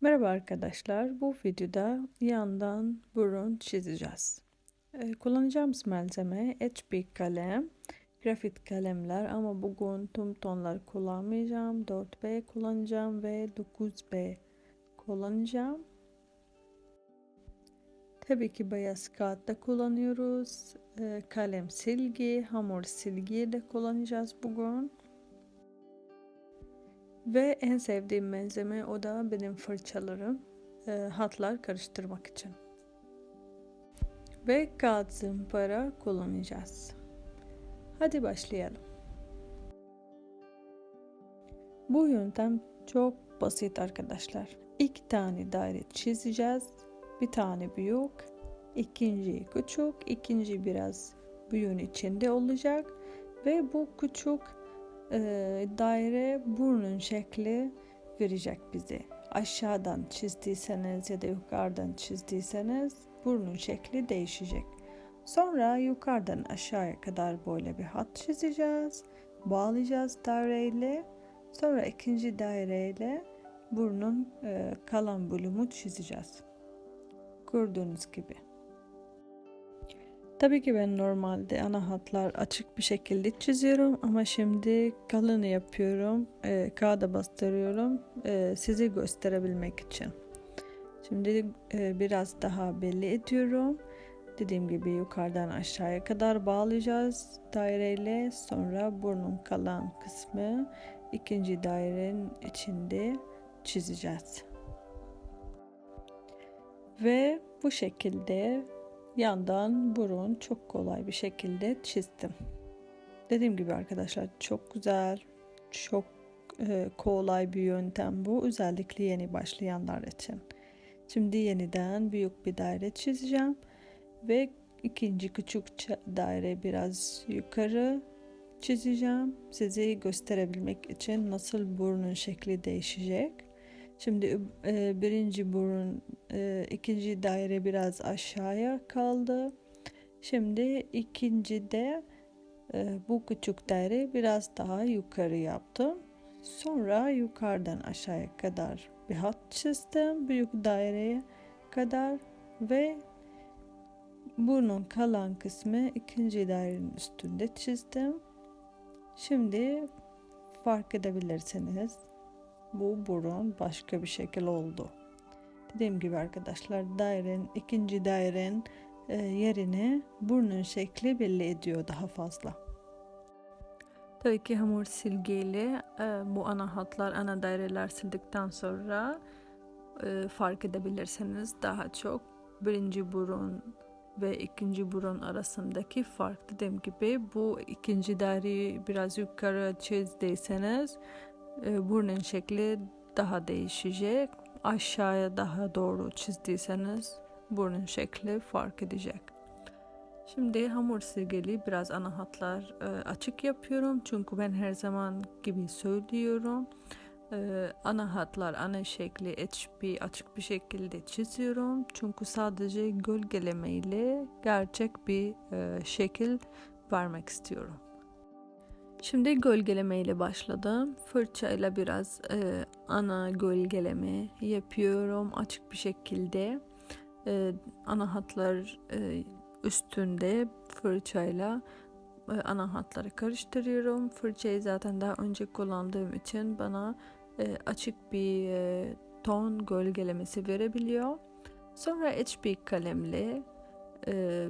Merhaba arkadaşlar. Bu videoda yandan burun çizeceğiz. Ee, kullanacağımız malzeme HB kalem, grafit kalemler ama bugün tüm tonlar kullanmayacağım. 4B kullanacağım ve 9B kullanacağım. Tabii ki beyaz kağıt da kullanıyoruz. Ee, kalem silgi, hamur silgi de kullanacağız bugün. Ve en sevdiğim malzeme o da benim fırçalarım. E, hatlar karıştırmak için. Ve kağıt zımpara kullanacağız. Hadi başlayalım. Bu yöntem çok basit arkadaşlar. İki tane daire çizeceğiz. Bir tane büyük, ikinci küçük, ikinci biraz büyüğün içinde olacak ve bu küçük e, daire burnun şekli verecek bize. Aşağıdan çizdiyseniz ya da yukarıdan çizdiyseniz burnun şekli değişecek. Sonra yukarıdan aşağıya kadar böyle bir hat çizeceğiz. Bağlayacağız daireyle. Sonra ikinci daireyle burnun e, kalan bölümü çizeceğiz. Gördüğünüz gibi. Tabii ki ben normalde ana hatlar açık bir şekilde çiziyorum ama şimdi kalın yapıyorum. E, kağıda bastırıyorum e, sizi gösterebilmek için. Şimdi e, biraz daha belli ediyorum. Dediğim gibi yukarıdan aşağıya kadar bağlayacağız daireyle. Sonra burnun kalan kısmı ikinci dairenin içinde çizeceğiz. Ve bu şekilde yandan burun çok kolay bir şekilde çizdim. Dediğim gibi arkadaşlar çok güzel, çok e, kolay bir yöntem bu. Özellikle yeni başlayanlar için. Şimdi yeniden büyük bir daire çizeceğim ve ikinci küçük daire biraz yukarı çizeceğim. Size gösterebilmek için nasıl burnun şekli değişecek. Şimdi e, birinci burun, e, ikinci daire biraz aşağıya kaldı. Şimdi ikinci de e, bu küçük daire biraz daha yukarı yaptım. Sonra yukarıdan aşağıya kadar bir hat çizdim. Büyük daireye kadar ve burnun kalan kısmı ikinci dairenin üstünde çizdim. Şimdi fark edebilirsiniz bu burun başka bir şekil oldu. Dediğim gibi arkadaşlar dairenin ikinci dairenin e, yerini burnun şekli belli ediyor daha fazla. Tabii ki hamur silgiyle e, bu ana hatlar, ana daireler sildikten sonra e, fark edebilirsiniz daha çok birinci burun ve ikinci burun arasındaki fark dediğim gibi bu ikinci daireyi biraz yukarı çizdiyseniz burnun şekli daha değişecek. Aşağıya daha doğru çizdiyseniz burnun şekli fark edecek. Şimdi hamur silgili biraz ana hatlar e, açık yapıyorum. Çünkü ben her zaman gibi söylüyorum. E, ana hatlar, ana şekli HB açık bir şekilde çiziyorum. Çünkü sadece gölgeleme ile gerçek bir e, şekil vermek istiyorum. Şimdi gölgeleme ile başladım. Fırçayla biraz e, ana gölgeleme yapıyorum açık bir şekilde. E, ana hatlar e, üstünde fırçayla e, ana hatları karıştırıyorum. Fırçayı zaten daha önce kullandığım için bana e, açık bir e, ton gölgelemesi verebiliyor. Sonra HB kalemle e,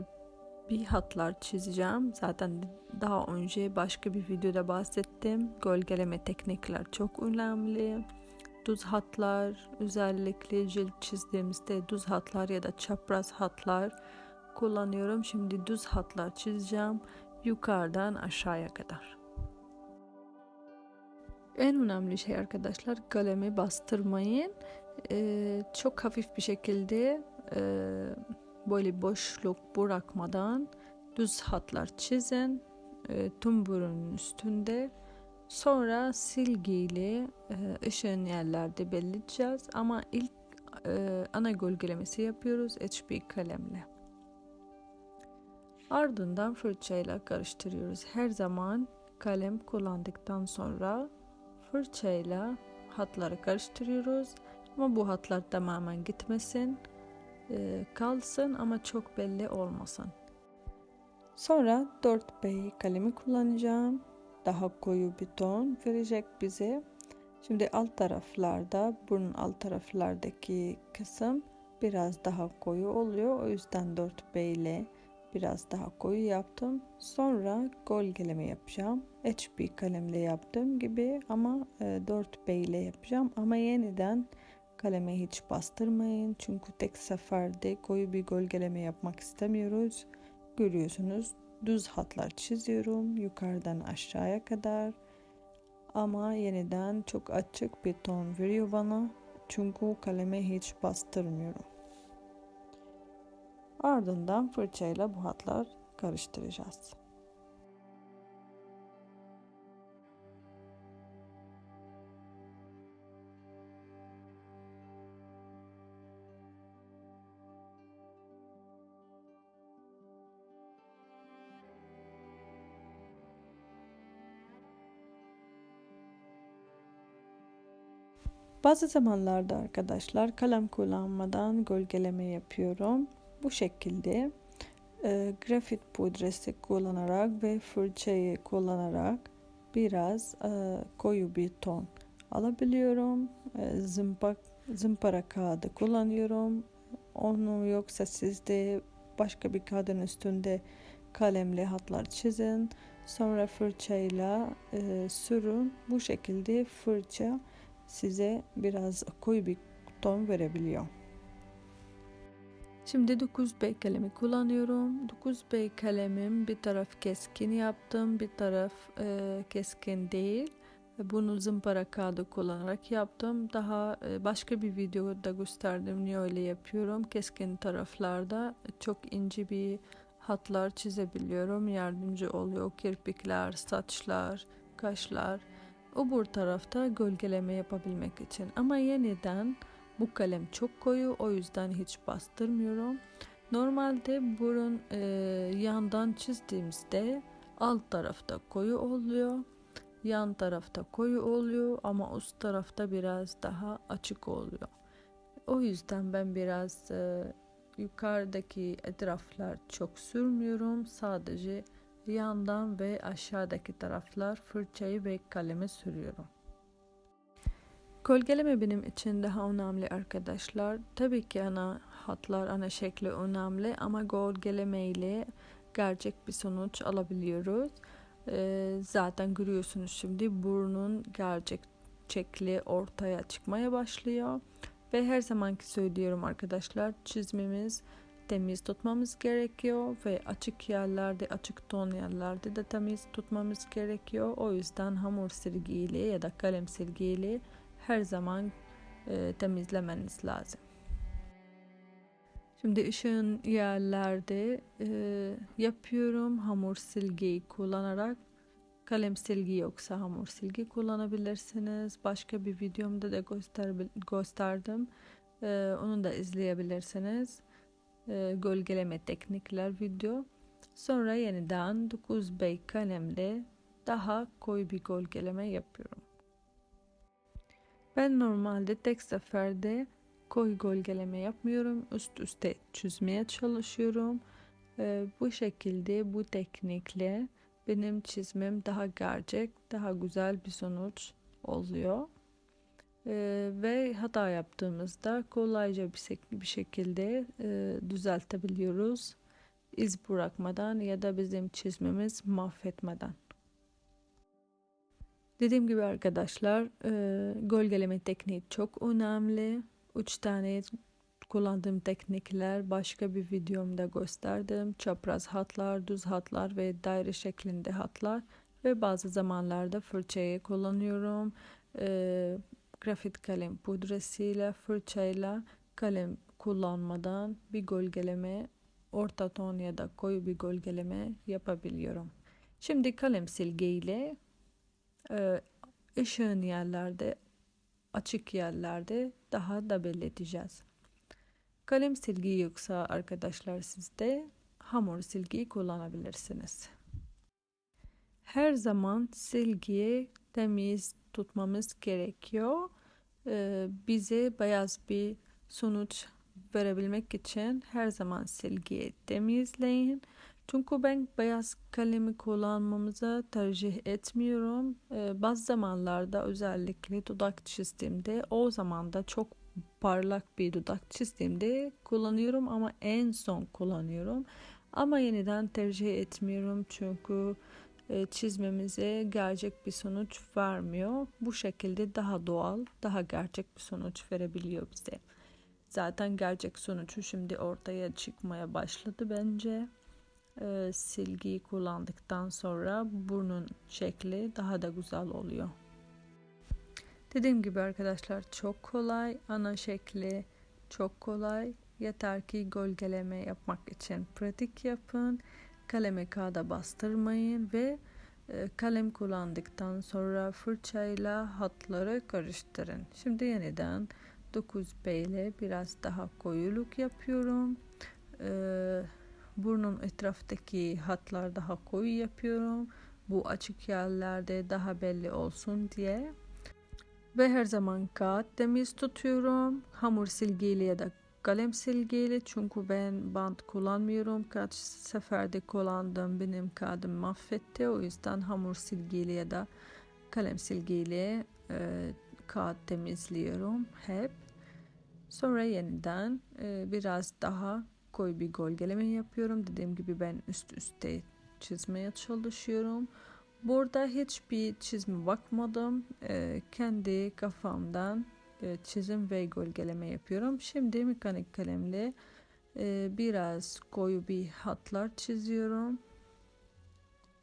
bir hatlar çizeceğim. Zaten daha önce başka bir videoda bahsettim. Gölgeleme teknikler çok önemli. Düz hatlar, özellikle cilt çizdiğimizde düz hatlar ya da çapraz hatlar kullanıyorum. Şimdi düz hatlar çizeceğim yukarıdan aşağıya kadar. En önemli şey arkadaşlar kalemi bastırmayın. Ee, çok hafif bir şekilde e, böyle boşluk bırakmadan düz hatlar çizin e, tüm burunun üstünde. Sonra silgiyle e, ışığın yerlerde belirleyeceğiz ama ilk e, ana gölgelemesi yapıyoruz HB kalemle. Ardından fırçayla karıştırıyoruz. Her zaman kalem kullandıktan sonra fırçayla hatları karıştırıyoruz Ama bu hatlar tamamen gitmesin. E, kalsın ama çok belli olmasın. Sonra 4B kalemi kullanacağım. Daha koyu bir ton verecek bize. Şimdi alt taraflarda, burun alt taraflardaki kısım biraz daha koyu oluyor. O yüzden 4B ile biraz daha koyu yaptım. Sonra gölgeleme yapacağım. HB kalemle yaptığım gibi ama 4B e, ile yapacağım. Ama yeniden kaleme hiç bastırmayın. Çünkü tek seferde koyu bir gölgeleme yapmak istemiyoruz. Görüyorsunuz düz hatlar çiziyorum yukarıdan aşağıya kadar. Ama yeniden çok açık bir ton veriyor bana. Çünkü kaleme hiç bastırmıyorum. Ardından fırçayla bu hatlar karıştıracağız. Bazı zamanlarda arkadaşlar kalem kullanmadan gölgeleme yapıyorum. Bu şekilde e, grafit pudrası kullanarak ve fırçayı kullanarak biraz e, koyu bir ton alabiliyorum. E, zımpak, zımpara kağıdı kullanıyorum. Onu yoksa siz de başka bir kağıdın üstünde kalemle hatlar çizin. Sonra fırçayla e, sürün. Bu şekilde fırça size biraz koyu bir ton verebiliyor. Şimdi 9B kalemi kullanıyorum. 9B kalemim bir taraf keskin yaptım, bir taraf e, keskin değil. Bunu zımpara kağıdı kullanarak yaptım. Daha e, başka bir videoda gösterdim niye öyle yapıyorum. Keskin taraflarda çok ince bir hatlar çizebiliyorum. Yardımcı oluyor. Kirpikler, saçlar, kaşlar. Bu tarafta gölgeleme yapabilmek için. Ama yeniden bu kalem çok koyu o yüzden hiç bastırmıyorum. Normalde burun e, yandan çizdiğimizde alt tarafta koyu oluyor. Yan tarafta koyu oluyor ama üst tarafta biraz daha açık oluyor. O yüzden ben biraz e, yukarıdaki etraflar çok sürmüyorum. Sadece yandan ve aşağıdaki taraflar fırçayı ve kalemi sürüyorum. Gölgeleme benim için daha önemli arkadaşlar. Tabii ki ana hatlar, ana şekli önemli ama gölgeleme ile gerçek bir sonuç alabiliyoruz. Ee, zaten görüyorsunuz şimdi burnun gerçek şekli ortaya çıkmaya başlıyor. Ve her zamanki söylüyorum arkadaşlar çizmemiz temiz tutmamız gerekiyor ve açık yerlerde açık ton yerlerde de temiz tutmamız gerekiyor. O yüzden hamur silgiyle ya da kalem silgiyle her zaman e, temizlemeniz lazım. Şimdi ışığın yerlerde e, yapıyorum hamur silgiyi kullanarak kalem silgi yoksa hamur silgi kullanabilirsiniz. Başka bir videomda da göster, gösterdim. E, onu da izleyebilirsiniz. E, gölgeleme teknikler video. Sonra yeniden 9 bey kalemle daha koyu bir gölgeleme yapıyorum. Ben normalde tek seferde koyu gölgeleme yapmıyorum. Üst üste çizmeye çalışıyorum. Ee, bu şekilde bu teknikle benim çizmem daha gerçek, daha güzel bir sonuç oluyor. Ee, ve hata yaptığımızda kolayca bir, bir şekilde e, düzeltebiliyoruz. iz bırakmadan ya da bizim çizmemiz mahvetmeden. Dediğim gibi arkadaşlar e, gölgeleme tekniği çok önemli. Üç tane kullandığım teknikler başka bir videomda gösterdim. Çapraz hatlar, düz hatlar ve daire şeklinde hatlar ve bazı zamanlarda fırçayı kullanıyorum. E, grafit kalem pudrasıyla, fırçayla kalem kullanmadan bir gölgeleme, orta ton ya da koyu bir gölgeleme yapabiliyorum. Şimdi kalem silgiyle e, ışığın yerlerde açık yerlerde daha da belirteceğiz. Kalem silgi yoksa arkadaşlar sizde hamur silgiyi kullanabilirsiniz. Her zaman silgiyi temiz tutmamız gerekiyor. e, bize beyaz bir sonuç verebilmek için her zaman silgiyi temizleyin. Çünkü ben beyaz kalemi kullanmamızı tercih etmiyorum. Ee, bazı zamanlarda özellikle dudak çizdiğimde o zaman da çok parlak bir dudak çizdiğimde kullanıyorum ama en son kullanıyorum. Ama yeniden tercih etmiyorum çünkü çizmemize gerçek bir sonuç vermiyor. Bu şekilde daha doğal, daha gerçek bir sonuç verebiliyor bize. Zaten gerçek sonucu şimdi ortaya çıkmaya başladı bence. Ee, silgiyi kullandıktan sonra burnun şekli daha da güzel oluyor. Dediğim gibi arkadaşlar çok kolay. Ana şekli çok kolay. Yeter ki gölgeleme yapmak için pratik yapın. Kalemi kağıda bastırmayın ve e, kalem kullandıktan sonra fırçayla hatları karıştırın. Şimdi yeniden 9B ile biraz daha koyuluk yapıyorum. Ee, burnun etraftaki hatlar daha koyu yapıyorum. Bu açık yerlerde daha belli olsun diye. Ve her zaman kağıt temiz tutuyorum. Hamur silgiyle ya da kalem silgiyle çünkü ben bant kullanmıyorum. Kaç seferde kullandım benim kağıdım mahvetti. O yüzden hamur silgiyle ya da kalem silgiyle e, kağıt temizliyorum hep. Sonra yeniden e, biraz daha koyu bir gölgeleme yapıyorum. Dediğim gibi ben üst üste çizmeye çalışıyorum. Burada hiçbir çizme bakmadım. E, kendi kafamdan çizim ve gölgeleme yapıyorum. Şimdi mekanik kalemle e, biraz koyu bir hatlar çiziyorum.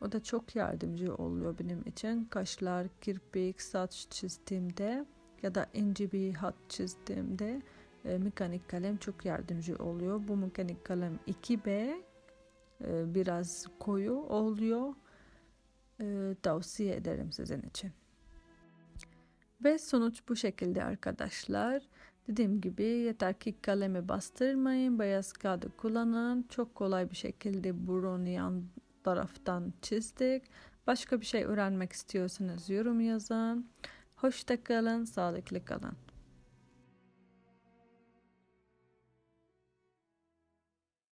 O da çok yardımcı oluyor benim için. Kaşlar, kirpik, saç çizdiğimde ya da ince bir hat çizdiğimde e, mekanik kalem çok yardımcı oluyor. Bu mekanik kalem 2B e, biraz koyu oluyor. E, tavsiye ederim sizin için. Ve sonuç bu şekilde arkadaşlar. Dediğim gibi yeter ki kalemi bastırmayın. Beyaz kağıdı kullanın. Çok kolay bir şekilde burun yan taraftan çizdik. Başka bir şey öğrenmek istiyorsanız yorum yazın. Hoşça kalın, sağlıklı kalın.